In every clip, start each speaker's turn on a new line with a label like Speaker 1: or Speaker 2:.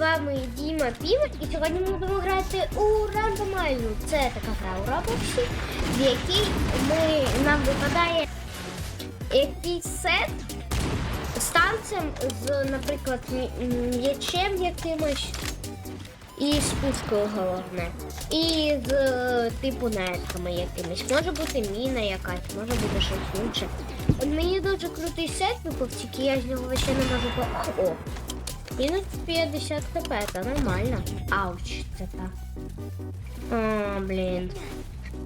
Speaker 1: вами Діма Півер, і сьогодні ми будемо грати у рандомальну. Це така гра у Роблоксі, в якій ми, нам випадає якийсь сет з танцем, з, наприклад, м'я- м'ячем якимось і з пушкою головне. І з типу нетками якимись. Може бути міна якась, може бути щось інше. От мені дуже крутий сет випав, тільки я з нього ще не можу по. О! Мінус 50 хп, це нормально. Ауч, це так. О, блін.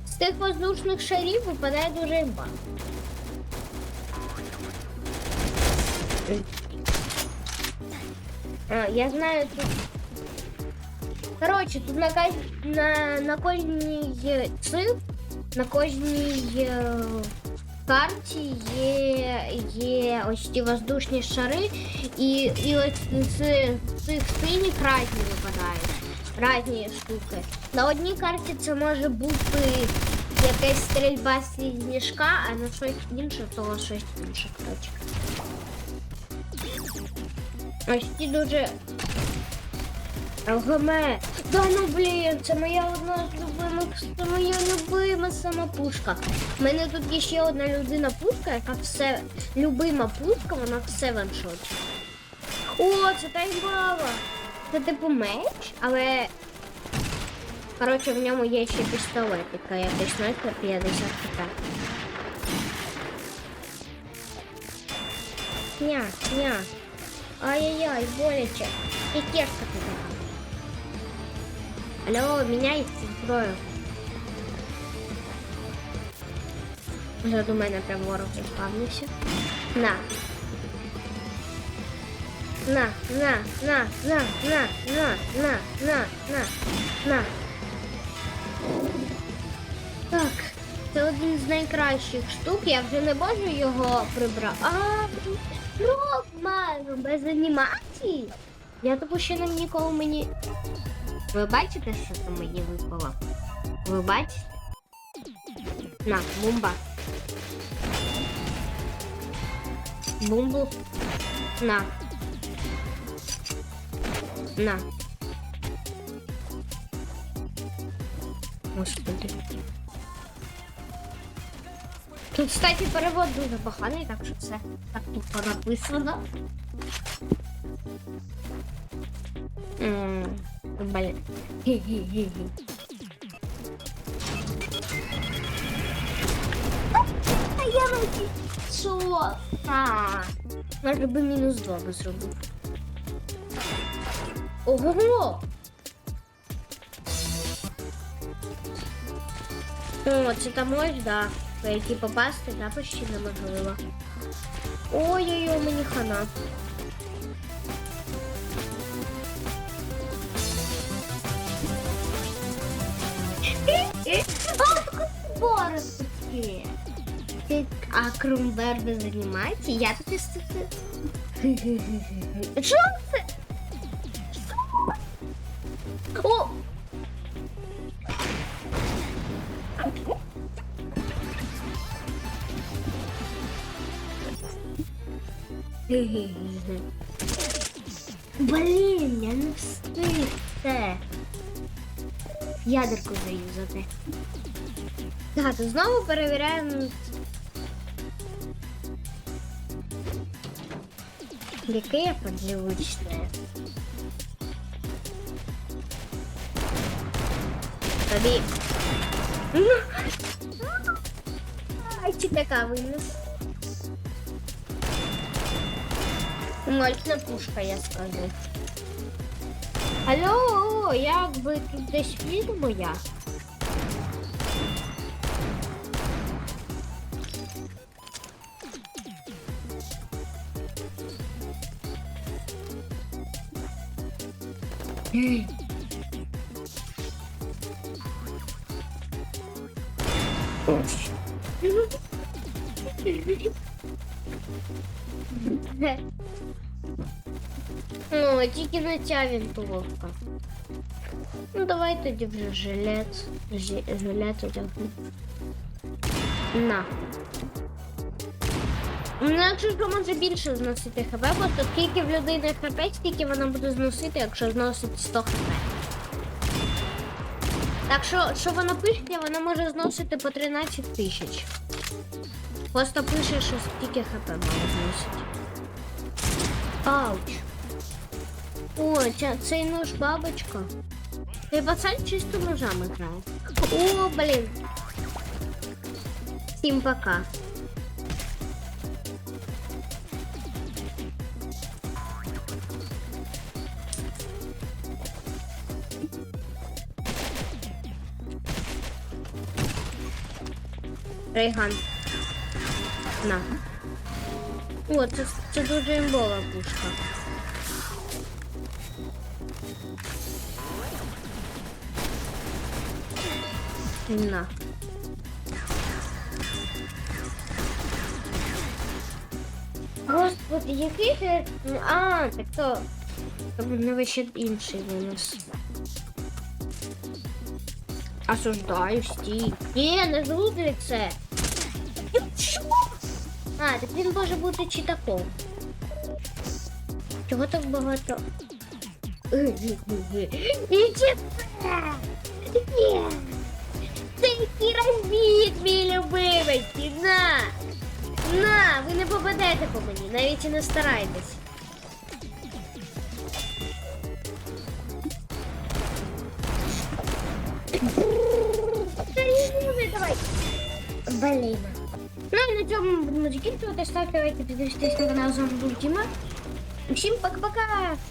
Speaker 1: З тих воздушних шарів випадає дуже імба. А, я знаю тут. Коротше, тут на, ка- на, на кожній е, циф, на кожній е, карті є, є ось ті воздушні шари, і, і ось з цих синіх разні випадають. Разні штуки. На одній карті це може бути якась стрільба з сніжка, а на щось інше, то щось інше. Коротше. Ось ті дуже ЛГМ. Да ну блін, це моя одна з любимих, це моя любима сама пушка. У мене тут є ще одна людина пушка, яка все любима пушка, вона все ваншот. О, це тайбава. Це типу меч, але. Коротше, в ньому є ще пістолетика, якийсь снайпер 50 хп. Ня, ня. Ай-яй-яй, боляче. И кепка ты такая. Алло, меняйте зброю. Вже до мене прям ворог заспавнився. На. На, на, на, на, на, на, на, на, на, на. Так, це один з найкращих штук. Я вже не можу його прибрати. А, Рок без анімації. Я типу ще нам ніколи мені. Ви бачите, що це мені випало? Ви бачите? На, бомба. Бомбу. На. На. Господи. Тут, кстати, перевод дуже поганий, так що це так тупо написано. Блін. Гі-гі-гі-гі. А я навіть що? А, може би мінус два би зробив. Ого! О, це там ось, да. По якій попасти, да, почти неможливо. Ой-ой-ой, мені хана. Боротки. Ти а Крумберби займається? Я таки стати. Що це? О! Блін, я не встиг це. Ядерку заюзати. Так, знову перевіряємо. Яке подлючне. Тобі. Ай, така винес. Мальчна пушка, я скажу. Алло, як ви тут десь фільм моя? Ну, тільки не ця вінтовка. Ну, давай тоді вже жилет. Жилет одягну. На. Що може більше зносити хп, бо то скільки в людини хп, стільки вона буде зносити, якщо зносить 100 хп. Так що, що вона пише, вона може зносити по 13 тисяч. Просто пише, що стільки хп має зносити. Ауч. О, ця, цей нож бабочка. Цей пацан чисто ножами грає. О, блін. Всім пока. Рейган. На. О, це, це дуже імбова пушка. На. Господи, який же. А, так то. То в мене ще інший винос. Осуждаю, стій. Ні, не зроби це. Що? А, так він може бути читаком. Чого так багато? Іди. Ні. Це який розбіг, мій любимий. На. На, ви не попадете по мені, навіть і не старайтесь. Давай. Ну і на цьому будемо закінчувати. Ставте лайки, підписуйтесь на канал. З вами був Діма. Всім пока-пока.